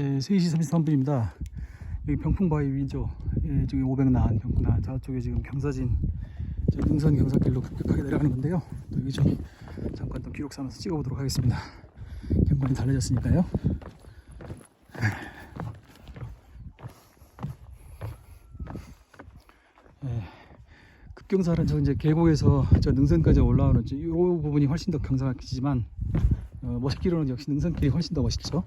예, 네, 3시 33분입니다. 여기 병풍바위 위죠. 예, 저기 500난 병풍난 저쪽에 지금 경사진 저 능선 경사길로 급격하게 내려가는 건데요. 또 여기 좀 잠깐 또 기록 삼아서 찍어보도록 하겠습니다. 경관이 달라졌으니까요. 예, 급경사는 저 이제 계곡에서 저 능선까지 올라오는 이 부분이 훨씬 더 경사지만 어, 멋있기로는 역시 능선길이 훨씬 더 멋있죠.